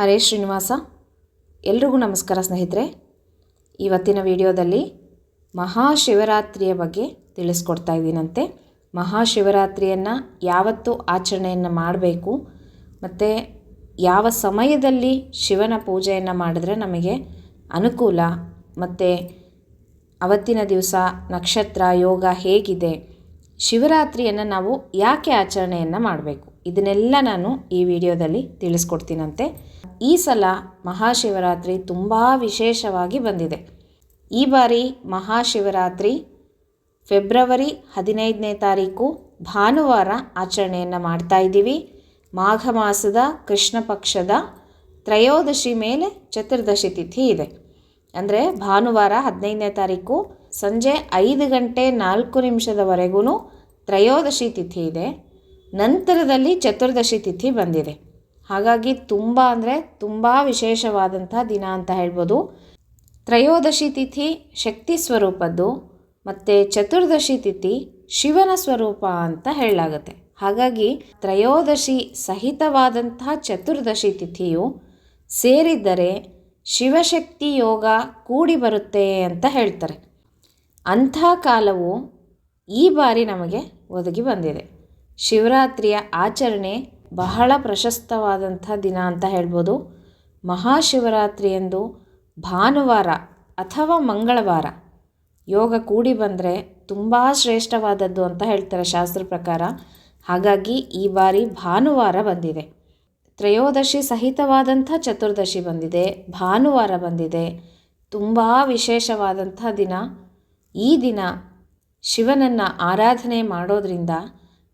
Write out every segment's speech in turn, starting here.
ಹರೇ ಶ್ರೀನಿವಾಸ, ಎಲ್ರಿಗೂ ನಮಸ್ಕಾರ ಸ್ನೇಹಿತರೆ. ಇವತ್ತಿನ ವಿಡಿಯೋದಲ್ಲಿ ಮಹಾಶಿವರಾತ್ರಿಯ ಬಗ್ಗೆ ತಿಳಿಸ್ಕೊಡ್ತಾ ಇದ್ದೀನಂತೆ. ಮಹಾಶಿವರಾತ್ರಿಯನ್ನು ಯಾವತ್ತು ಆಚರಣೆಯನ್ನು ಮಾಡಬೇಕು, ಮತ್ತು ಯಾವ ಸಮಯದಲ್ಲಿ ಶಿವನ ಪೂಜೆಯನ್ನು ಮಾಡಿದ್ರೆ ನಮಗೆ ಅನುಕೂಲ, ಮತ್ತು ಅವತ್ತಿನ ದಿವಸ ನಕ್ಷತ್ರ, ಯೋಗ ಹೇಗಿದೆ, ಶಿವರಾತ್ರಿಯನ್ನು ನಾವು ಯಾಕೆ ಆಚರಣೆಯನ್ನು ಮಾಡಬೇಕು, ಇದನ್ನೆಲ್ಲ ನಾನು ಈ ವಿಡಿಯೋದಲ್ಲಿ ತಿಳಿಸ್ಕೊಡ್ತೀನಂತೆ. ಈ ಸಲ ಮಹಾಶಿವರಾತ್ರಿ ತುಂಬ ವಿಶೇಷವಾಗಿ ಬಂದಿದೆ. ಈ ಬಾರಿ ಮಹಾಶಿವರಾತ್ರಿ ಫೆಬ್ರವರಿ ಹದಿನೈದನೇ ತಾರೀಕು ಭಾನುವಾರ ಆಚರಣೆಯನ್ನು ಮಾಡ್ತಾ ಇದ್ದೀವಿ. ಮಾಘ ಮಾಸದ ಕೃಷ್ಣ ಪಕ್ಷದ ತ್ರಯೋದಶಿ ಮೇಲೆ ಚತುರ್ದಶಿ ತಿಥಿ ಇದೆ. ಅಂದರೆ ಭಾನುವಾರ ಹದಿನೈದನೇ ತಾರೀಕು ಸಂಜೆ ಐದು ಗಂಟೆ ನಾಲ್ಕು ನಿಮಿಷದವರೆಗೂ ತ್ರಯೋದಶಿ ತಿಥಿ ಇದೆ. ನಂತರದಲ್ಲಿ ಚತುರ್ದಶಿ ತಿಥಿ ಬಂದಿದೆ. ಹಾಗಾಗಿ ತುಂಬ ಅಂದರೆ ತುಂಬ ವಿಶೇಷವಾದಂಥ ದಿನ ಅಂತ ಹೇಳ್ಬೋದು. ತ್ರಯೋದಶಿ ತಿಥಿ ಶಕ್ತಿ ಸ್ವರೂಪದ್ದು ಮತ್ತು ಚತುರ್ದಶಿ ತಿಥಿ ಶಿವನ ಸ್ವರೂಪ ಅಂತ ಹೇಳಲಾಗುತ್ತೆ. ಹಾಗಾಗಿ ತ್ರಯೋದಶಿ ಸಹಿತವಾದಂಥ ಚತುರ್ದಶಿ ತಿಥಿಯು ಸೇರಿದ್ದರೆ ಶಿವಶಕ್ತಿ ಯೋಗ ಕೂಡಿ ಬರುತ್ತೆ ಅಂತ ಹೇಳ್ತಾರೆ. ಅಂಥ ಕಾಲವು ಈ ಬಾರಿ ನಮಗೆ ಒದಗಿ ಬಂದಿದೆ. ಶಿವರಾತ್ರಿಯ ಆಚರಣೆ ಬಹಳ ಪ್ರಶಸ್ತವಾದಂಥ ದಿನ ಅಂತ ಹೇಳ್ಬೋದು. ಮಹಾಶಿವರಾತ್ರಿಯಂದು ಭಾನುವಾರ ಅಥವಾ ಮಂಗಳವಾರ ಯೋಗ ಕೂಡಿ ಬಂದರೆ ತುಂಬ ಶ್ರೇಷ್ಠವಾದದ್ದು ಅಂತ ಹೇಳ್ತಾರೆ ಶಾಸ್ತ್ರ ಪ್ರಕಾರ. ಹಾಗಾಗಿ ಈ ಬಾರಿ ಭಾನುವಾರ ಬಂದಿದೆ. ತ್ರಯೋದಶಿ ಸಹಿತವಾದಂಥ ಚತುರ್ದಶಿ ಬಂದಿದೆ. ಭಾನುವಾರ ಬಂದಿದೆ. ತುಂಬ ವಿಶೇಷವಾದಂಥ ದಿನ. ಈ ದಿನ ಶಿವನನ್ನು ಆರಾಧನೆ ಮಾಡೋದ್ರಿಂದ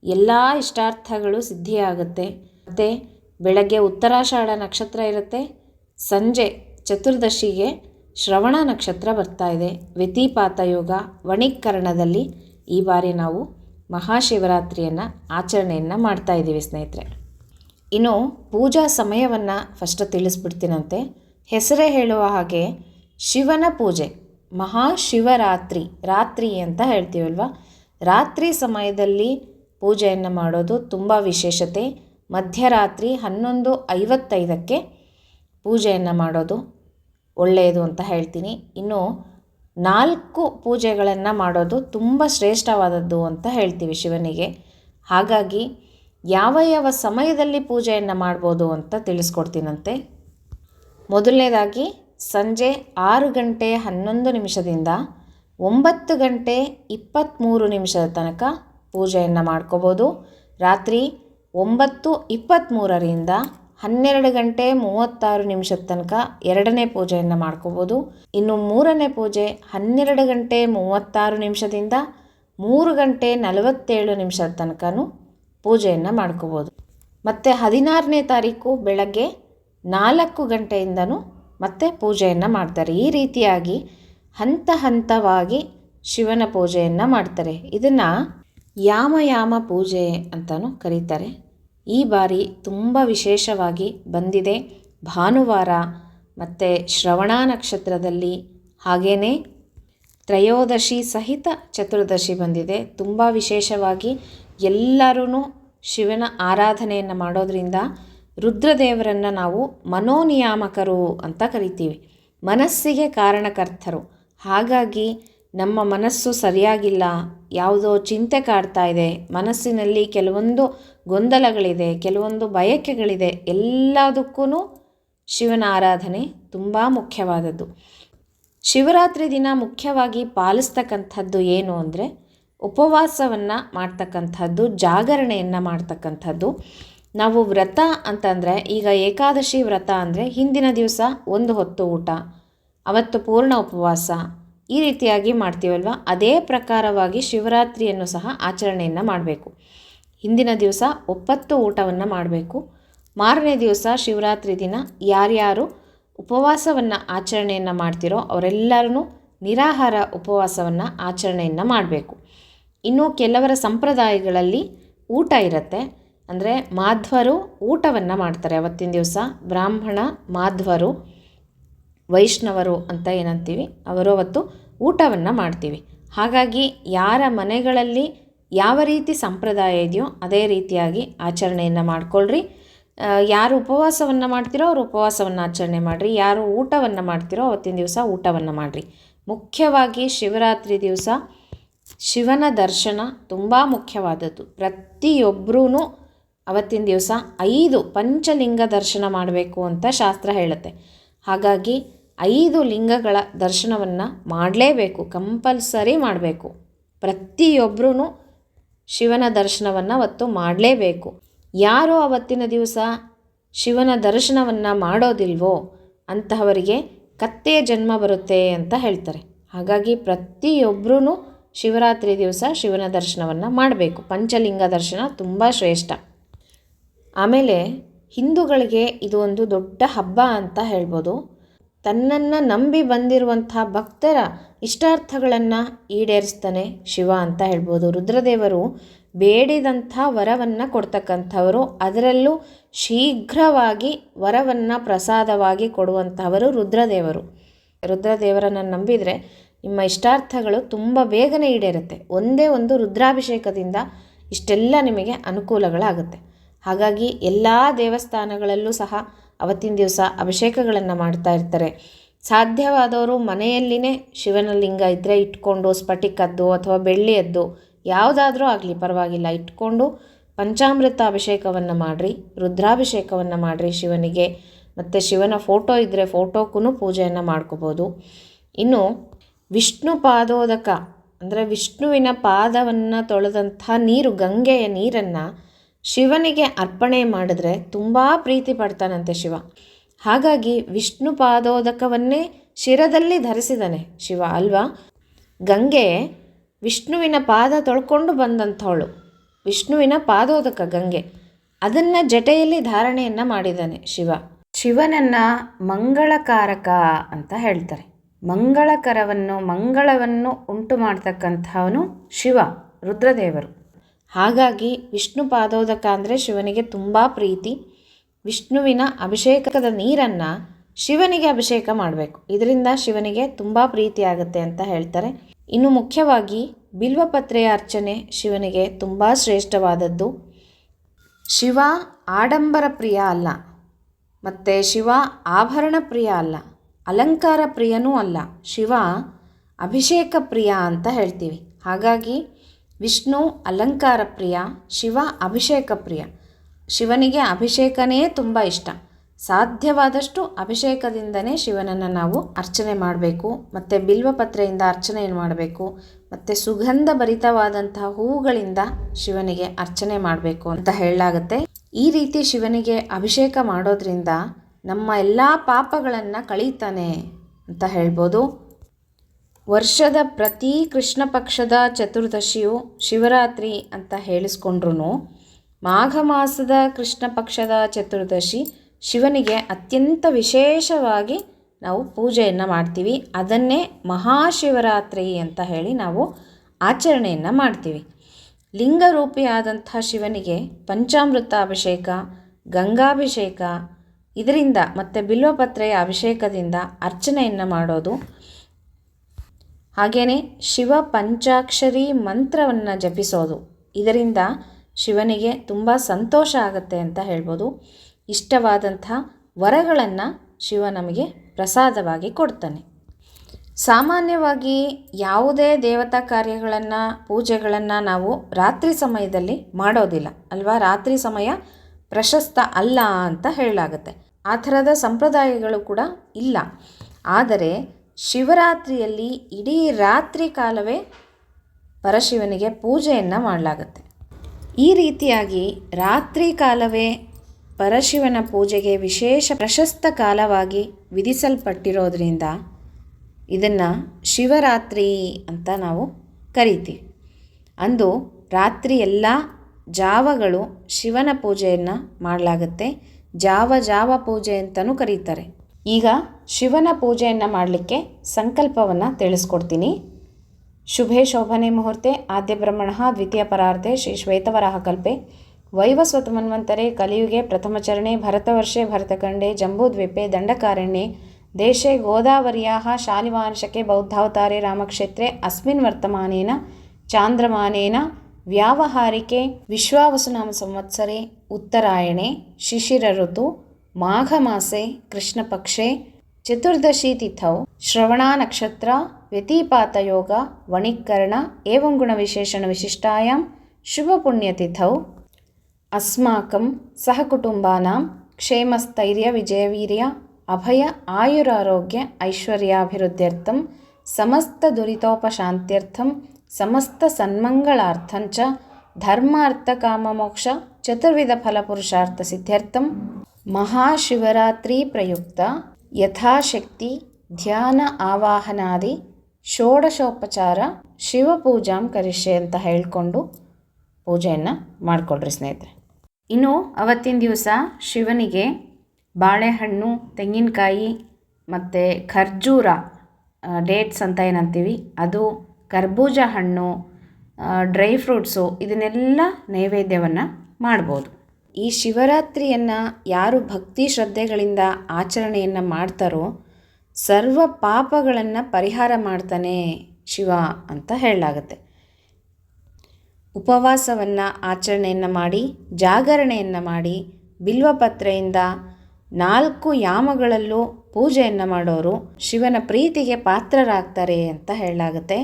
ಎಲ್ಲ ಇಷ್ಟಾರ್ಥಗಳು ಸಿದ್ಧಿಯಾಗುತ್ತೆ. ಮತ್ತು ಬೆಳಗ್ಗೆ ಉತ್ತರಾಷಾಢ ನಕ್ಷತ್ರ ಇರುತ್ತೆ. ಸಂಜೆ ಚತುರ್ದಶಿಗೆ ಶ್ರವಣ ನಕ್ಷತ್ರ ಬರ್ತಾ ಇದೆ. ವ್ಯತಿಪಾತ ಯೋಗ ವಣಿಕರಣದಲ್ಲಿ ಈ ಬಾರಿ ನಾವು ಮಹಾಶಿವರಾತ್ರಿಯನ್ನು ಆಚರಣೆಯನ್ನು ಮಾಡ್ತಾ ಇದ್ದೀವಿ ಸ್ನೇಹಿತರೆ. ಇನ್ನು ಪೂಜಾ ಸಮಯವನ್ನು ಫಸ್ಟ್ ತಿಳಿಸ್ಬಿಡ್ತೀನಂತೆ. ಹೆಸರೇ ಹೇಳುವ ಹಾಗೆ ಶಿವನ ಪೂಜೆ, ಮಹಾಶಿವರಾತ್ರಿ, ರಾತ್ರಿ ಅಂತ ಹೇಳ್ತೀವಲ್ವ? ರಾತ್ರಿ ಸಮಯದಲ್ಲಿ ಪೂಜೆಯನ್ನು ಮಾಡೋದು ತುಂಬ ವಿಶೇಷತೆ. ಮಧ್ಯರಾತ್ರಿ ಹನ್ನೊಂದು ಐವತ್ತೈದಕ್ಕೆ ಪೂಜೆಯನ್ನು ಮಾಡೋದು ಒಳ್ಳೆಯದು ಅಂತ ಹೇಳ್ತೀನಿ. ಇನ್ನು ನಾಲ್ಕು ಪೂಜೆಗಳನ್ನು ಮಾಡೋದು ತುಂಬ ಶ್ರೇಷ್ಠವಾದದ್ದು ಅಂತ ಹೇಳ್ತೀವಿ ಶಿವನಿಗೆ. ಹಾಗಾಗಿ ಯಾವ ಯಾವ ಸಮಯದಲ್ಲಿ ಪೂಜೆಯನ್ನು ಮಾಡ್ಬೋದು ಅಂತ ತಿಳಿಸ್ಕೊಡ್ತೀನಂತೆ. ಮೊದಲನೇದಾಗಿ ಸಂಜೆ ಆರು ಗಂಟೆ ಹನ್ನೊಂದು ನಿಮಿಷದಿಂದ ಒಂಬತ್ತು ಗಂಟೆ ಇಪ್ಪತ್ತ್ಮೂರು ನಿಮಿಷದ ತನಕ ಪೂಜೆಯನ್ನು ಮಾಡ್ಕೋಬೋದು. ರಾತ್ರಿ ಒಂಬತ್ತು ಇಪ್ಪತ್ತ್ಮೂರರಿಂದ ಹನ್ನೆರಡು ಗಂಟೆ ಮೂವತ್ತಾರು ನಿಮಿಷದ ತನಕ ಎರಡನೇ ಪೂಜೆಯನ್ನು ಮಾಡ್ಕೋಬೋದು. ಇನ್ನು ಮೂರನೇ ಪೂಜೆ ಹನ್ನೆರಡು ಗಂಟೆ ಮೂವತ್ತಾರು ನಿಮಿಷದಿಂದ ಮೂರು ಗಂಟೆ ನಲವತ್ತೇಳು ನಿಮಿಷದ ತನಕನೂ ಪೂಜೆಯನ್ನು ಮಾಡ್ಕೋಬೋದು. ಮತ್ತು ಹದಿನಾರನೇ ತಾರೀಕು ಬೆಳಗ್ಗೆ ನಾಲ್ಕು ಗಂಟೆಯಿಂದನೂ ಮತ್ತೆ ಪೂಜೆಯನ್ನು ಮಾಡ್ತಾರೆ. ಈ ರೀತಿಯಾಗಿ ಹಂತ ಹಂತವಾಗಿ ಶಿವನ ಪೂಜೆಯನ್ನು ಮಾಡ್ತಾರೆ. ಇದನ್ನು ಯಾಮಯಾಮ ಪೂಜೆ ಅಂತಲೂ ಕರೀತಾರೆ. ಈ ಬಾರಿ ತುಂಬ ವಿಶೇಷವಾಗಿ ಬಂದಿದೆ ಭಾನುವಾರ ಮತ್ತು ಶ್ರವಣ ನಕ್ಷತ್ರದಲ್ಲಿ. ಹಾಗೆಯೇ ತ್ರಯೋದಶಿ ಸಹಿತ ಚತುರ್ದಶಿ ಬಂದಿದೆ. ತುಂಬ ವಿಶೇಷವಾಗಿ ಎಲ್ಲರೂ ಶಿವನ ಆರಾಧನೆಯನ್ನು ಮಾಡೋದರಿಂದ ರುದ್ರದೇವರನ್ನು ನಾವು ಮನೋನಿಯಾಮಕರು ಅಂತ ಕರಿತೀವಿ. ಮನಸ್ಸಿಗೆ ಕಾರಣಕರ್ತರು. ಹಾಗಾಗಿ ನಮ್ಮ ಮನಸ್ಸು ಸರಿಯಾಗಿಲ್ಲ, ಯಾವುದೋ ಚಿಂತೆ ಕಾಡ್ತಾ ಇದೆ, ಮನಸ್ಸಿನಲ್ಲಿ ಕೆಲವೊಂದು ಗೊಂದಲಗಳಿದೆ, ಕೆಲವೊಂದು ಬಯಕೆಗಳಿದೆ ಎಲ್ಲದಕ್ಕೂ ಶಿವನ ಆರಾಧನೆ ತುಂಬ ಮುಖ್ಯವಾದದ್ದು. ಶಿವರಾತ್ರಿ ದಿನ ಮುಖ್ಯವಾಗಿ ಪಾಲಿಸ್ತಕ್ಕಂಥದ್ದು ಏನು ಅಂದರೆ ಉಪವಾಸವನ್ನು ಮಾಡ್ತಕ್ಕಂಥದ್ದು, ಜಾಗರಣೆಯನ್ನು ಮಾಡ್ತಕ್ಕಂಥದ್ದು. ನಾವು ವ್ರತ ಅಂತಂದರೆ ಈಗ ಏಕಾದಶಿ ವ್ರತ ಅಂದರೆ ಹಿಂದಿನ ದಿವಸ ಒಂದು ಹೊತ್ತು ಊಟ, ಅವತ್ತು ಪೂರ್ಣ ಉಪವಾಸ ಈ ರೀತಿಯಾಗಿ ಮಾಡ್ತೀವಲ್ವ? ಅದೇ ಪ್ರಕಾರವಾಗಿ ಶಿವರಾತ್ರಿಯನ್ನು ಸಹ ಆಚರಣೆಯನ್ನು ಮಾಡಬೇಕು. ಹಿಂದಿನ ದಿವಸ ಒಪ್ಪತ್ತು ಊಟವನ್ನು ಮಾಡಬೇಕು. ಮಾರನೇ ದಿವಸ ಶಿವರಾತ್ರಿ ದಿನ ಯಾರ್ಯಾರು ಉಪವಾಸವನ್ನು ಆಚರಣೆಯನ್ನು ಮಾಡ್ತಿರೋ ಅವರೆಲ್ಲರೂ ನಿರಾಹಾರ ಉಪವಾಸವನ್ನು ಆಚರಣೆಯನ್ನು ಮಾಡಬೇಕು. ಇನ್ನು ಕೆಲವರ ಸಂಪ್ರದಾಯಗಳಲ್ಲಿ ಊಟ ಇರುತ್ತೆ. ಅಂದರೆ ಮಾಧ್ವರು ಊಟವನ್ನು ಮಾಡ್ತಾರೆ ಅವತ್ತಿನ ದಿವಸ. ಬ್ರಾಹ್ಮಣ ಮಾಧ್ವರು ವೈಷ್ಣವರು ಅಂತ ಏನಂತೀವಿ, ಅವರು ಅವತ್ತು ಊಟವನ್ನು ಮಾಡ್ತೀವಿ. ಹಾಗಾಗಿ ಯಾರ ಮನೆಗಳಲ್ಲಿ ಯಾವ ರೀತಿ ಸಂಪ್ರದಾಯ ಇದೆಯೋ ಅದೇ ರೀತಿಯಾಗಿ ಆಚರಣೆಯನ್ನು ಮಾಡಿಕೊಳ್ಳ್ರಿ ಯಾರು ಉಪವಾಸವನ್ನು ಮಾಡ್ತೀರೋ ಅವರು ಉಪವಾಸವನ್ನು ಆಚರಣೆ ಮಾಡಿರಿ. ಯಾರು ಊಟವನ್ನು ಮಾಡ್ತೀರೋ ಅವತ್ತಿನ ದಿವಸ ಊಟವನ್ನು ಮಾಡಿರಿ. ಮುಖ್ಯವಾಗಿ ಶಿವರಾತ್ರಿ ದಿವಸ ಶಿವನ ದರ್ಶನ ತುಂಬ ಮುಖ್ಯವಾದದ್ದು. ಪ್ರತಿಯೊಬ್ಬರೂ ಅವತ್ತಿನ ದಿವಸ ಐದು ಪಂಚಲಿಂಗ ದರ್ಶನ ಮಾಡಬೇಕು ಅಂತ ಶಾಸ್ತ್ರ ಹೇಳುತ್ತೆ. ಹಾಗಾಗಿ ಐದು ಲಿಂಗಗಳ ದರ್ಶನವನ್ನು ಮಾಡಲೇಬೇಕು, ಕಂಪಲ್ಸರಿ ಮಾಡಬೇಕು. ಪ್ರತಿಯೊಬ್ಬರೂ ಶಿವನ ದರ್ಶನವನ್ನು ಅವತ್ತು ಮಾಡಲೇಬೇಕು. ಯಾರು ಅವತ್ತಿನ ದಿವಸ ಶಿವನ ದರ್ಶನವನ್ನು ಮಾಡೋದಿಲ್ವೋ ಅಂತಹವರಿಗೆ ಕತ್ತೆಯ ಜನ್ಮ ಬರುತ್ತೆ ಅಂತ ಹೇಳ್ತಾರೆ. ಹಾಗಾಗಿ ಪ್ರತಿಯೊಬ್ಬರೂ ಶಿವರಾತ್ರಿ ದಿವಸ ಶಿವನ ದರ್ಶನವನ್ನು ಮಾಡಬೇಕು. ಪಂಚಲಿಂಗ ದರ್ಶನ ತುಂಬ ಶ್ರೇಷ್ಠ. ಆಮೇಲೆ ಹಿಂದೂಗಳಿಗೆ ಇದು ಒಂದು ದೊಡ್ಡ ಹಬ್ಬ ಅಂತ ಹೇಳ್ಬೋದು. ತನ್ನನ್ನು ನಂಬಿ ಬಂದಿರುವಂಥ ಭಕ್ತರ ಇಷ್ಟಾರ್ಥಗಳನ್ನು ಈಡೇರಿಸ್ತಾನೆ ಶಿವ ಅಂತ ಹೇಳ್ಬೋದು. ರುದ್ರದೇವರು ಬೇಡಿದಂಥ ವರವನ್ನು ಕೊಡ್ತಕ್ಕಂಥವರು. ಅದರಲ್ಲೂ ಶೀಘ್ರವಾಗಿ ವರವನ್ನು ಪ್ರಸಾದವಾಗಿ ಕೊಡುವಂಥವರು ರುದ್ರದೇವರು. ರುದ್ರದೇವರನ್ನು ನಂಬಿದರೆ ನಿಮ್ಮ ಇಷ್ಟಾರ್ಥಗಳು ತುಂಬ ಬೇಗನೆ ಈಡೇರುತ್ತೆ. ಒಂದೇ ಒಂದು ರುದ್ರಾಭಿಷೇಕದಿಂದ ಇಷ್ಟೆಲ್ಲ ನಿಮಗೆ ಅನುಕೂಲಗಳಾಗುತ್ತೆ. ಹಾಗಾಗಿ ಎಲ್ಲ ದೇವಸ್ಥಾನಗಳಲ್ಲೂ ಸಹ ಅವತ್ತಿನ ದಿವಸ ಅಭಿಷೇಕಗಳನ್ನು ಮಾಡ್ತಾ ಇರ್ತಾರೆ. ಸಾಧ್ಯವಾದವರು ಮನೆಯಲ್ಲಿನೇ ಶಿವನ ಲಿಂಗ ಇದ್ದರೆ ಇಟ್ಕೊಂಡು ಸ್ಫಟಿಕದ್ದು ಅಥವಾ ಬೆಳ್ಳಿಯದ್ದು ಯಾವುದಾದ್ರೂ ಆಗಲಿ ಪರವಾಗಿಲ್ಲ. ಇಟ್ಕೊಂಡು ಪಂಚಾಮೃತ ಅಭಿಷೇಕವನ್ನು ಮಾಡಿರಿ, ರುದ್ರಾಭಿಷೇಕವನ್ನು ಮಾಡಿರಿ ಶಿವನಿಗೆ. ಮತ್ತು ಶಿವನ ಫೋಟೋ ಇದ್ದರೆ ಫೋಟೋಕ್ಕೂ ಪೂಜೆಯನ್ನು ಮಾಡ್ಕೋಬೋದು. ಇನ್ನು ವಿಷ್ಣು ಪಾದೋದಕ ಅಂದರೆ ವಿಷ್ಣುವಿನ ಪಾದವನ್ನು ತೊಳೆದಂಥ ನೀರು, ಗಂಗೆಯ ನೀರನ್ನು ಶಿವನಿಗೆ ಅರ್ಪಣೆ ಮಾಡಿದ್ರೆ ತುಂಬ ಪ್ರೀತಿ ಪಡ್ತಾನಂತೆ ಶಿವ. ಹಾಗಾಗಿ ವಿಷ್ಣು ಪಾದೋದಕವನ್ನೇ ಶಿರದಲ್ಲಿ ಧರಿಸಿದಾನೆ ಶಿವ ಅಲ್ವಾ? ಗಂಗೆ ವಿಷ್ಣುವಿನ ಪಾದ ತೊಳ್ಕೊಂಡು ಬಂದಂಥವಳು. ವಿಷ್ಣುವಿನ ಪಾದೋದಕ ಗಂಗೆ. ಅದನ್ನು ಜಟೆಯಲ್ಲಿ ಧಾರಣೆಯನ್ನು ಮಾಡಿದ್ದಾನೆ ಶಿವ. ಶಿವನನ್ನು ಮಂಗಳಕಾರಕ ಅಂತ ಹೇಳ್ತಾರೆ. ಮಂಗಳಕರವನ್ನು ಮಂಗಳವನ್ನು ಉಂಟು ಮಾಡ್ತಕ್ಕಂಥವನು ಶಿವ, ರುದ್ರದೇವರು. ಹಾಗಾಗಿ ವಿಷ್ಣು ಪಾದೋದಕ ಅಂದರೆ ಶಿವನಿಗೆ ತುಂಬ ಪ್ರೀತಿ. ವಿಷ್ಣುವಿನ ಅಭಿಷೇಕದ ನೀರನ್ನು ಶಿವನಿಗೆ ಅಭಿಷೇಕ ಮಾಡಬೇಕು. ಇದರಿಂದ ಶಿವನಿಗೆ ತುಂಬ ಪ್ರೀತಿ ಆಗುತ್ತೆ ಅಂತ ಹೇಳ್ತಾರೆ. ಇನ್ನು ಮುಖ್ಯವಾಗಿ ಬಿಲ್ವಪತ್ರೆಯ ಅರ್ಚನೆ ಶಿವನಿಗೆ ತುಂಬ ಶ್ರೇಷ್ಠವಾದದ್ದು. ಶಿವ ಆಡಂಬರ ಪ್ರಿಯ ಅಲ್ಲ. ಮತ್ತು ಶಿವ ಆಭರಣ ಪ್ರಿಯ ಅಲ್ಲ. ಅಲಂಕಾರ ಪ್ರಿಯನೂ ಅಲ್ಲ. ಶಿವ ಅಭಿಷೇಕ ಪ್ರಿಯ ಅಂತ ಹೇಳ್ತೀವಿ. ಹಾಗಾಗಿ ವಿಷ್ಣು ಅಲಂಕಾರ ಪ್ರಿಯ, ಶಿವ ಅಭಿಷೇಕ ಪ್ರಿಯ. ಶಿವನಿಗೆ ಅಭಿಷೇಕನೇ ತುಂಬ ಇಷ್ಟ. ಸಾಧ್ಯವಾದಷ್ಟು ಅಭಿಷೇಕದಿಂದನೇ ಶಿವನನ್ನು ನಾವು ಅರ್ಚನೆ ಮಾಡಬೇಕು, ಮತ್ತು ಬಿಲ್ವಪತ್ರೆಯಿಂದ ಅರ್ಚನೆಯನ್ನು ಮಾಡಬೇಕು, ಮತ್ತು ಸುಗಂಧ ಭರಿತವಾದಂತಹ ಹೂವುಗಳಿಂದ ಶಿವನಿಗೆ ಅರ್ಚನೆ ಮಾಡಬೇಕು ಅಂತ ಹೇಳಲಾಗುತ್ತೆ. ಈ ರೀತಿ ಶಿವನಿಗೆ ಅಭಿಷೇಕ ಮಾಡೋದ್ರಿಂದ ನಮ್ಮ ಎಲ್ಲ ಪಾಪಗಳನ್ನು ಕಳೀತಾನೆ ಅಂತ ಹೇಳ್ಬೋದು. ವರ್ಷದ ಪ್ರತಿ ಕೃಷ್ಣ ಪಕ್ಷದ ಚತುರ್ದಶಿಯು ಶಿವರಾತ್ರಿ ಅಂತ ಹೇಳಿಸ್ಕೊಂಡ್ರು ಮಾಘ ಮಾಸದ ಕೃಷ್ಣ ಪಕ್ಷದ ಚತುರ್ದಶಿ ಶಿವನಿಗೆ ಅತ್ಯಂತ ವಿಶೇಷವಾಗಿ ನಾವು ಪೂಜೆಯನ್ನು ಮಾಡ್ತೀವಿ. ಅದನ್ನೇ ಮಹಾಶಿವರಾತ್ರಿ ಅಂತ ಹೇಳಿ ನಾವು ಆಚರಣೆಯನ್ನು ಮಾಡ್ತೀವಿ. ಲಿಂಗರೂಪಿಯಾದಂಥ ಶಿವನಿಗೆ ಪಂಚಾಮೃತ ಅಭಿಷೇಕ ಗಂಗಾಭಿಷೇಕ, ಇದರಿಂದ ಮತ್ತು ಬಿಲ್ವಪತ್ರೆಯ ಅಭಿಷೇಕದಿಂದ ಅರ್ಚನೆಯನ್ನು ಮಾಡೋದು. ಹಾಗೆಯೇ ಶಿವ ಪಂಚಾಕ್ಷರಿ ಮಂತ್ರವನ್ನು ಜಪಿಸೋದು. ಇದರಿಂದ ಶಿವನಿಗೆ ತುಂಬ ಸಂತೋಷ ಆಗುತ್ತೆ ಅಂತ ಹೇಳ್ಬೋದು. ಇಷ್ಟವಾದಂಥ ವರಗಳನ್ನು ಶಿವ ನಮಗೆ ಪ್ರಸಾದವಾಗಿ ಕೊಡ್ತಾನೆ. ಸಾಮಾನ್ಯವಾಗಿ ಯಾವುದೇ ದೇವತಾ ಕಾರ್ಯಗಳನ್ನು, ಪೂಜೆಗಳನ್ನು ನಾವು ರಾತ್ರಿ ಸಮಯದಲ್ಲಿ ಮಾಡೋದಿಲ್ಲ. ಅಲ್ವಾ? ರಾತ್ರಿ ಸಮಯ ಪ್ರಶಸ್ತ ಅಲ್ಲ ಅಂತ ಹೇಳಲಾಗುತ್ತೆ. ಆ ಥರದ ಸಂಪ್ರದಾಯಗಳು ಕೂಡ ಇಲ್ಲ. ಆದರೆ ಶಿವರಾತ್ರಿಯಲ್ಲಿ ಇಡೀ ರಾತ್ರಿ ಕಾಲವೇ ಪರಶಿವನಿಗೆ ಪೂಜೆಯನ್ನು ಮಾಡಲಾಗುತ್ತೆ. ಈ ರೀತಿಯಾಗಿ ರಾತ್ರಿ ಕಾಲವೇ ಪರಶಿವನ ಪೂಜೆಗೆ ವಿಶೇಷ ಪ್ರಶಸ್ತ ಕಾಲವಾಗಿ ವಿಧಿಸಲ್ಪಟ್ಟಿರೋದ್ರಿಂದ ಇದನ್ನು ಶಿವರಾತ್ರಿ ಅಂತ ನಾವು ಕರಿತೀವಿ. ಅಂದು ರಾತ್ರಿ ಎಲ್ಲ ಜಾವಗಳು ಶಿವನ ಪೂಜೆಯನ್ನು ಮಾಡಲಾಗುತ್ತೆ. ಜಾವ ಜಾವ ಪೂಜೆ ಅಂತಲೂ ಕರೀತಾರೆ. ಈಗ ಶಿವನ ಪೂಜೆಯನ್ನು ಮಾಡಲಿಕ್ಕೆ ಸಂಕಲ್ಪವನ್ನು ತಿಳಿಸ್ಕೊಡ್ತೀನಿ. ಶುಭೆ ಶೋಭನೆ ಮುಹೂರ್ತೆ, ಆದ್ಯ ಬ್ರಹ್ಮಣ, ದ್ವಿತೀಯ ಪರಾರ್ಧೆ, ಶ್ರೀ ಶ್ವೇತವರಾಹ ಕಲ್ಪೆ. ವೈವಸ್ವತ ಮನ್ವಂತರೆ, ಕಲಿಯುಗೆ ಪ್ರಥಮಚರಣೆ ಭರತವರ್ಷೆ ಭರತಖಂಡೆ ಜಂಬೂದ್ವೀಪೆ ದಂಡಕಾರಣ್ಯೆ, ದೇಶೆ ಗೋದಾವರ್ಯಾः ಶಾಲಿವಾಂಶಕ್ಕೆ ಬೌದ್ಧಾವತಾರೆ, ರಾಮಕ್ಷೇತ್ರೆ, ಅಸ್ಮಿನ್ ವರ್ತಮಾನೇನ, ಚಾಂದ್ರಮಾನೇನ, ವ್ಯಾವಹಾರಿಕೆ, ವಿಶ್ವಾವಸುನಾಮ ಸಂವತ್ಸರೆ, ಉತ್ತರಾಯಣೆ, ಶಿಶಿರ ಋತು మాఘమాసే కృష్ణపక్షే చతుర్దశీతిథౌ శ్రవణానక్షత్ర వ్యతిపాతయోగ వణిక్కరణ ఏవం గుణవిశేషణవిశిష్టాయాం శుభపుణ్యతిథౌ అస్మాకం సహకుటుంబానాం క్షేమస్థైర్య విజయవీర్య అభయ ఆయురారోగ్య ఐశ్వర్యాభివృద్ధ్యర్థం సమస్త దురితోపశాంత్యర్థం సమస్త సన్మంగళార్థం చ ధర్మార్థకామమోక్ష చతుర్విధ ఫలపురుషార్థ సిద్ధ్యర్థం ಮಹಾಶಿವರಾತ್ರಿ ಪ್ರಯುಕ್ತ ಯಥಾಶಕ್ತಿ, ಧ್ಯಾನ ಆವಾಹನಾದಿ, ಷೋಡಶೋಪಚಾರ, ಶಿವಪೂಜಾಂ ಕರಿಷೆ ಅಂತ ಹೇಳಿಕೊಂಡು ಪೂಜೆಯನ್ನು ಮಾಡಿಕೊಡ್ರಿ ಸ್ನೇಹಿತರೆ. ಇನ್ನು ಅವತ್ತಿನ ದಿವಸ ಶಿವನಿಗೆ ಬಾಳೆಹಣ್ಣು, ತೆಂಗಿನಕಾಯಿ ಮತ್ತು ಖರ್ಜೂರ ಡೇಟ್ಸ್ ಅಂತ ಏನಂತೀವಿ, ಅದು ಕರ್ಬೂಜ ಹಣ್ಣು ಡ್ರೈ ಫ್ರೂಟ್ಸು ಇದನ್ನೆಲ್ಲ ನೈವೇದ್ಯವನ್ನು ಮಾಡ್ಬೋದು. ಈ ಶಿವರಾತ್ರಿಯನ್ನು ಯಾರು ಭಕ್ತಿ ಶ್ರದ್ಧೆಗಳಿಂದ ಆಚರಣೆಯನ್ನು ಮಾಡ್ತಾರೋ ಸರ್ವ ಪಾಪಗಳನ್ನು ಪರಿಹಾರ ಮಾಡ್ತಾನೆ ಶಿವ ಅಂತ ಹೇಳಲಾಗತ್ತೆ. ಉಪವಾಸವನ್ನು, ಆಚರಣೆಯನ್ನು ಮಾಡಿ, ಜಾಗರಣೆಯನ್ನು ಮಾಡಿ ಬಿಲ್ವಪತ್ರೆಯಿಂದ ನಾಲ್ಕು ಯಾಮಗಳಲ್ಲೂ ಪೂಜೆಯನ್ನು ಮಾಡೋರು ಶಿವನ ಪ್ರೀತಿಗೆ ಪಾತ್ರರಾಗ್ತಾರೆ ಅಂತ ಹೇಳಲಾಗತ್ತೆ.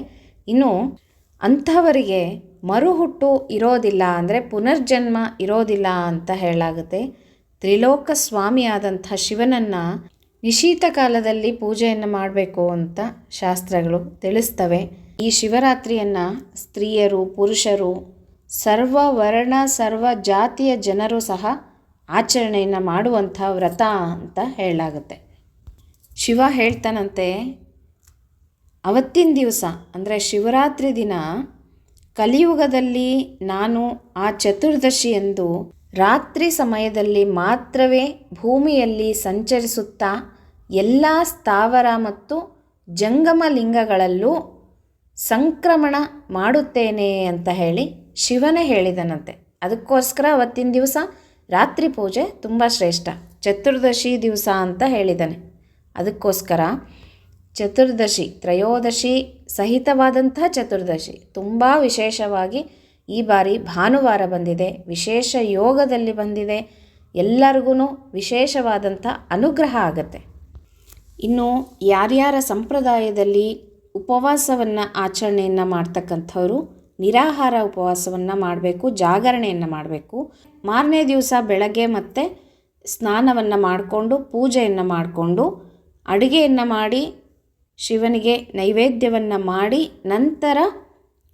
ಇನ್ನು ಅಂಥವರಿಗೆ ಮರುಹುಟ್ಟು ಇರೋದಿಲ್ಲ ಅಂದರೆ ಪುನರ್ಜನ್ಮ ಇರೋದಿಲ್ಲ ಅಂತ ಹೇಳಲಾಗುತ್ತೆ. ತ್ರಿಲೋಕ ಸ್ವಾಮಿಯಾದಂಥ ಶಿವನನ್ನು ನಿಶೀತ ಕಾಲದಲ್ಲಿ ಪೂಜೆಯನ್ನು ಮಾಡಬೇಕು ಅಂತ ಶಾಸ್ತ್ರಗಳು ತಿಳಿಸ್ತವೆ. ಈ ಶಿವರಾತ್ರಿಯನ್ನು ಸ್ತ್ರೀಯರು, ಪುರುಷರು ಸರ್ವ ವರ್ಣ ಸರ್ವ ಜಾತಿಯ ಜನರು ಸಹ ಆಚರಣೆಯನ್ನು ಮಾಡುವಂಥ ವ್ರತ ಅಂತ ಹೇಳಲಾಗುತ್ತೆ. ಶಿವ ಹೇಳ್ತಾನಂತೆ, ಅವತ್ತಿನ ದಿವಸ ಅಂದರೆ ಶಿವರಾತ್ರಿ ದಿನ ಕಲಿಯುಗದಲ್ಲಿ ನಾನು ಆ ಚತುರ್ದಶಿಯಂದು ರಾತ್ರಿ ಸಮಯದಲ್ಲಿ ಮಾತ್ರವೇ ಭೂಮಿಯಲ್ಲಿ ಸಂಚರಿಸುತ್ತಾ ಎಲ್ಲ ಸ್ಥಾವರ ಮತ್ತು ಜಂಗಮ ಲಿಂಗಗಳಲ್ಲೂ ಸಂಕ್ರಮಣ ಮಾಡುತ್ತೇನೆ ಅಂತ ಹೇಳಿ ಶಿವನೇ ಹೇಳಿದನಂತೆ. ಅದಕ್ಕೋಸ್ಕರ ಅವತ್ತಿನ ದಿವಸ ರಾತ್ರಿ ಪೂಜೆ ತುಂಬ ಶ್ರೇಷ್ಠ. ಚತುರ್ದಶಿ ದಿವಸ ಅಂತ ಹೇಳಿದ್ದಾನೆ ಅದಕ್ಕೋಸ್ಕರ ಚತುರ್ದಶಿ, ತ್ರಯೋದಶಿ ಸಹಿತವಾದಂಥ ಚತುರ್ದಶಿ. ತುಂಬ ವಿಶೇಷವಾಗಿ ಈ ಬಾರಿ ಭಾನುವಾರ ಬಂದಿದೆ, ವಿಶೇಷ ಯೋಗದಲ್ಲಿ ಬಂದಿದೆ. ಎಲ್ಲರಿಗೂ ವಿಶೇಷವಾದಂಥ ಅನುಗ್ರಹ ಆಗತ್ತೆ. ಇನ್ನು ಯಾರ್ಯಾರ ಸಂಪ್ರದಾಯದಲ್ಲಿ ಉಪವಾಸವನ್ನು ಆಚರಣೆಯನ್ನು ಮಾಡ್ತಕ್ಕಂಥವ್ರು, ನಿರಾಹಾರ ಉಪವಾಸವನ್ನು ಮಾಡಬೇಕು, ಜಾಗರಣೆಯನ್ನು ಮಾಡಬೇಕು, ಮಾರನೇ ದಿವಸ ಬೆಳಗ್ಗೆ ಮತ್ತೆ ಸ್ನಾನವನ್ನು ಮಾಡಿಕೊಂಡು, ಪೂಜೆಯನ್ನು ಮಾಡಿಕೊಂಡು, ಅಡುಗೆಯನ್ನು ಮಾಡಿ ಶಿವನಿಗೆ ನೈವೇದ್ಯವನ್ನು ಮಾಡಿ ನಂತರ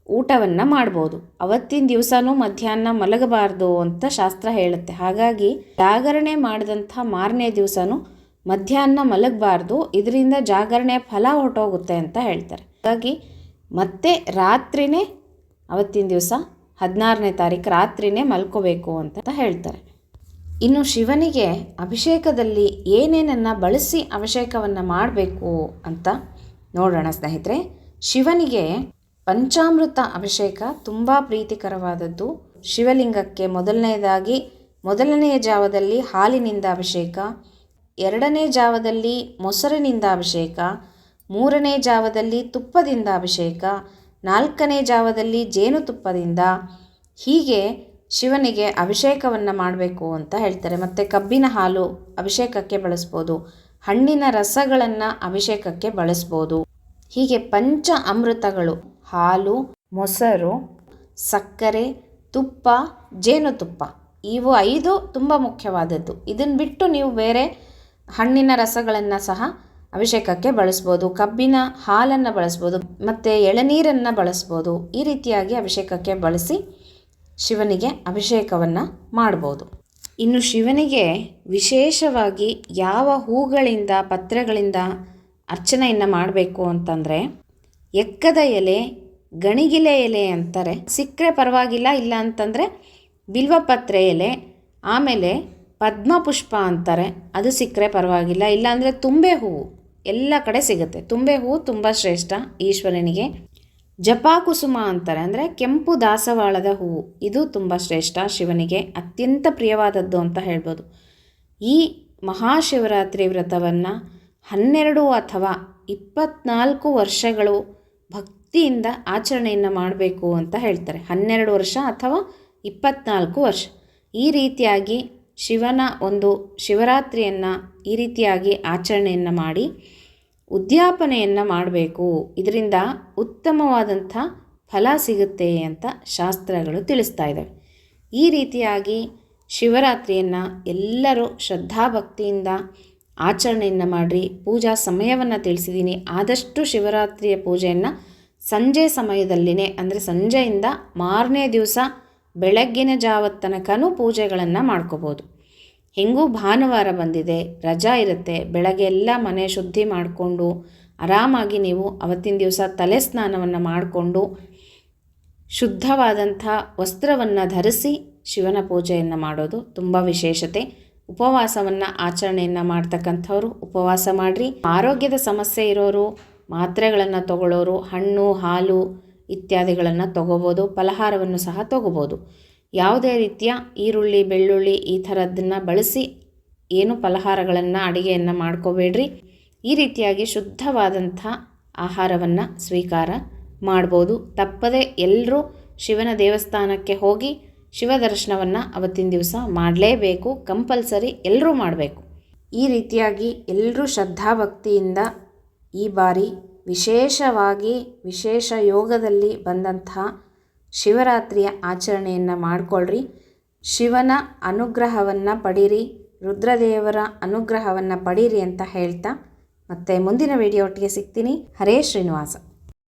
ಊಟವನ್ನು ಮಾಡ್ಬೋದು. ಅವತ್ತಿನ ದಿವಸನೂ ಮಧ್ಯಾಹ್ನ ಮಲಗಬಾರ್ದು ಅಂತ ಶಾಸ್ತ್ರ ಹೇಳುತ್ತೆ. ಹಾಗಾಗಿ ಜಾಗರಣೆ ಮಾಡಿದಂಥ ಮಾರನೇ ದಿವಸನೂ ಮಧ್ಯಾಹ್ನ ಮಲಗಬಾರ್ದು. ಇದರಿಂದ ಜಾಗರಣೆ ಫಲ ಹೊರಟೋಗುತ್ತೆ ಅಂತ ಹೇಳ್ತಾರೆ. ಹಾಗಾಗಿ ಮತ್ತೆ ರಾತ್ರಿನೇ ಅವತ್ತಿನ ದಿವಸ ಹದಿನಾರನೇ ತಾರೀಕು ರಾತ್ರಿನೇ ಮಲ್ಕೋಬೇಕು ಅಂತ ಹೇಳ್ತಾರೆ. ಇನ್ನು ಶಿವನಿಗೆ ಅಭಿಷೇಕದಲ್ಲಿ ಏನೇನನ್ನು ಬಳಸಿ ಅಭಿಷೇಕವನ್ನು ಮಾಡಬೇಕು ಅಂತ ನೋಡೋಣ ಸ್ನೇಹಿತರೆ. ಶಿವನಿಗೆ ಪಂಚಾಮೃತ ಅಭಿಷೇಕ ತುಂಬ ಪ್ರೀತಿಕರವಾದದ್ದು. ಶಿವಲಿಂಗಕ್ಕೆ ಮೊದಲನೆಯದಾಗಿ ಮೊದಲನೆಯ ಜಾವದಲ್ಲಿ ಹಾಲಿನಿಂದ ಅಭಿಷೇಕ, ಎರಡನೇ ಜಾವದಲ್ಲಿ ಮೊಸರಿನಿಂದ ಅಭಿಷೇಕ, ಮೂರನೇ ಜಾವದಲ್ಲಿ ತುಪ್ಪದಿಂದ ಅಭಿಷೇಕ, ನಾಲ್ಕನೇ ಜಾವದಲ್ಲಿ ಜೇನುತುಪ್ಪದಿಂದ ಹೀಗೆ ಶಿವನಿಗೆ ಅಭಿಷೇಕವನ್ನು ಮಾಡಬೇಕು ಅಂತ ಹೇಳ್ತಾರೆ. ಮತ್ತು ಕಬ್ಬಿನ ಹಾಲು ಅಭಿಷೇಕಕ್ಕೆ ಬಳಸ್ಬೋದು. ಹಣ್ಣಿನ ರಸಗಳನ್ನು ಅಭಿಷೇಕಕ್ಕೆ ಬಳಸ್ಬೋದು. ಹೀಗೆ ಪಂಚ ಅಮೃತಗಳು, ಹಾಲು, ಮೊಸರು, ಸಕ್ಕರೆ, ತುಪ್ಪ, ಜೇನುತುಪ್ಪ, ಇವು ಐದು ತುಂಬ ಮುಖ್ಯವಾದದ್ದು. ಇದನ್ನು ಬಿಟ್ಟು ನೀವು ಬೇರೆ ಹಣ್ಣಿನ ರಸಗಳನ್ನು ಸಹ ಅಭಿಷೇಕಕ್ಕೆ ಬಳಸ್ಬೋದು. ಕಬ್ಬಿನ ಹಾಲನ್ನು ಬಳಸ್ಬೋದು. ಮತ್ತು ಎಳನೀರನ್ನು ಬಳಸ್ಬೋದು. ಈ ರೀತಿಯಾಗಿ ಅಭಿಷೇಕಕ್ಕೆ ಬಳಸಿ ಶಿವನಿಗೆ ಅಭಿಷೇಕವನ್ನು ಮಾಡ್ಬೋದು. ಇನ್ನು ಶಿವನಿಗೆ ವಿಶೇಷವಾಗಿ ಯಾವ ಹೂಗಳಿಂದ, ಪತ್ರೆಗಳಿಂದ ಅರ್ಚನೆಯನ್ನು ಮಾಡಬೇಕು ಅಂತಂದರೆ, ಎಕ್ಕದ ಎಲೆ, ಗಣಿಗಿಲೆ ಎಲೆ ಅಂತಾರೆ. ಸಿಕ್ಕರೆ ಪರವಾಗಿಲ್ಲ, ಇಲ್ಲ ಅಂತಂದರೆ ಬಿಲ್ವಪತ್ರೆ ಎಲೆ, ಆಮೇಲೆ ಪದ್ಮಪುಷ್ಪ ಅಂತಾರೆ. ಅದು ಸಿಕ್ಕರೆ ಪರವಾಗಿಲ್ಲ ಇಲ್ಲಾಂದರೆ ತುಂಬೆ ಹೂವು. ಎಲ್ಲ ಕಡೆ ಸಿಗುತ್ತೆ. ತುಂಬೆ ಹೂವು ತುಂಬ ಶ್ರೇಷ್ಠ ಈಶ್ವರನಿಗೆ. ಜಪಾಕುಸುಮ ಅಂತಾರೆ. ಅಂದರೆ ಕೆಂಪು ದಾಸವಾಳದ ಹೂವು. ಇದು ತುಂಬ ಶ್ರೇಷ್ಠ. ಶಿವನಿಗೆ ಅತ್ಯಂತ ಪ್ರಿಯವಾದದ್ದು ಅಂತ ಹೇಳ್ಬೋದು. ಈ ಮಹಾಶಿವರಾತ್ರಿ ವ್ರತವನ್ನು ಹನ್ನೆರಡು ಅಥವಾ ಇಪ್ಪತ್ನಾಲ್ಕು ವರ್ಷಗಳು ಭಕ್ತಿಯಿಂದ ಆಚರಣೆಯನ್ನು ಮಾಡಬೇಕು ಅಂತ ಹೇಳ್ತಾರೆ. ಹನ್ನೆರಡು ವರ್ಷ ಅಥವಾ ಇಪ್ಪತ್ನಾಲ್ಕು ವರ್ಷ. ಈ ರೀತಿಯಾಗಿ ಶಿವನ ಒಂದು ಶಿವರಾತ್ರಿಯನ್ನು ಈ ರೀತಿಯಾಗಿ ಆಚರಣೆಯನ್ನು ಮಾಡಿ ಉದ್ಯಾಪನೆಯನ್ನು ಮಾಡಬೇಕು. ಇದರಿಂದ ಉತ್ತಮವಾದಂಥ ಫಲ ಸಿಗುತ್ತೆ ಅಂತ ಶಾಸ್ತ್ರಗಳು ತಿಳಿಸ್ತಾ ಇದ್ದಾವೆ ಈ ರೀತಿಯಾಗಿ ಶಿವರಾತ್ರಿಯನ್ನು ಎಲ್ಲರೂ ಶ್ರದ್ಧಾಭಕ್ತಿಯಿಂದ ಆಚರಣೆಯನ್ನು ಮಾಡಿರಿ. ಪೂಜಾ ಸಮಯವನ್ನು ತಿಳಿಸಿದ್ದೀನಿ ಆದಷ್ಟು ಶಿವರಾತ್ರಿಯ ಪೂಜೆಯನ್ನು ಸಂಜೆ ಸಮಯದಲ್ಲಿನೇ, ಅಂದರೆ ಸಂಜೆಯಿಂದ ಮಾರನೇ ದಿವಸ ಬೆಳಗ್ಗಿನ ಜಾವದ ತನಕನೂ ಪೂಜೆಗಳನ್ನು ಮಾಡ್ಕೋಬೋದು. ಹೆಂಗೂ ಭಾನುವಾರ ಬಂದಿದೆ, ರಜಾ ಇರುತ್ತೆ, ಬೆಳಗ್ಗೆ ಎಲ್ಲ ಮನೆ ಶುದ್ಧಿ ಮಾಡಿಕೊಂಡು ಆರಾಮಾಗಿ ನೀವು ಅವತ್ತಿನ ದಿವಸ ತಲೆ ಸ್ನಾನವನ್ನು ಮಾಡಿಕೊಂಡು ಶುದ್ಧವಾದಂಥ ವಸ್ತ್ರವನ್ನು ಧರಿಸಿ ಶಿವನ ಪೂಜೆಯನ್ನು ಮಾಡೋದು ತುಂಬ ವಿಶೇಷತೆ. ಉಪವಾಸವನ್ನು, ಆಚರಣೆಯನ್ನು ಮಾಡ್ತಕ್ಕಂಥವ್ರು ಉಪವಾಸ ಮಾಡಿರಿ. ಆರೋಗ್ಯದ ಸಮಸ್ಯೆ ಇರೋರು, ಮಾತ್ರೆಗಳನ್ನು ತಗೊಳ್ಳೋರು ಹಣ್ಣು, ಹಾಲು ಇತ್ಯಾದಿಗಳನ್ನು ತಗೋಬೋದು, ಫಲಹಾರವನ್ನು ಸಹ ತಗೋಬೋದು. ಯಾವುದೇ ರೀತಿಯ ಈರುಳ್ಳಿ, ಬೆಳ್ಳುಳ್ಳಿ ಈ ಥರದ್ದನ್ನು ಬಳಸಿ ಏನು ಫಲಹಾರಗಳನ್ನು ಅಡುಗೆಯನ್ನು ಮಾಡ್ಕೋಬೇಡ್ರಿ. ಈ ರೀತಿಯಾಗಿ ಶುದ್ಧವಾದಂಥ ಆಹಾರವನ್ನು ಸ್ವೀಕಾರ ಮಾಡ್ಬೋದು. ತಪ್ಪದೆ ಎಲ್ಲರೂ ಶಿವನ ದೇವಸ್ಥಾನಕ್ಕೆ ಹೋಗಿ ಶಿವ ದರ್ಶನವನ್ನು ಅವತ್ತಿನ ದಿವಸ ಮಾಡಲೇಬೇಕು. ಕಂಪಲ್ಸರಿ ಎಲ್ಲರೂ ಮಾಡಬೇಕು. ಈ ರೀತಿಯಾಗಿ ಎಲ್ಲರೂ ಶ್ರದ್ಧಾಭಕ್ತಿಯಿಂದ ಈ ಬಾರಿ ವಿಶೇಷವಾಗಿ ವಿಶೇಷ ಯೋಗದಲ್ಲಿ ಬಂದಂತಹ ಶಿವರಾತ್ರಿಯ ಆಚರಣೆಯನ್ನು ಮಾಡಿಕೊಳ್ಳ್ರಿ ಶಿವನ ಅನುಗ್ರಹವನ್ನು ಪಡೀರಿ. ರುದ್ರದೇವರ ಅನುಗ್ರಹವನ್ನು ಪಡೀರಿ ಅಂತ ಹೇಳ್ತಾ ಮತ್ತೆ ಮುಂದಿನ ವಿಡಿಯೋ ಒಟ್ಟಿಗೆ ಸಿಗ್ತೀನಿ. ಹರೇ ಶ್ರೀನಿವಾಸ.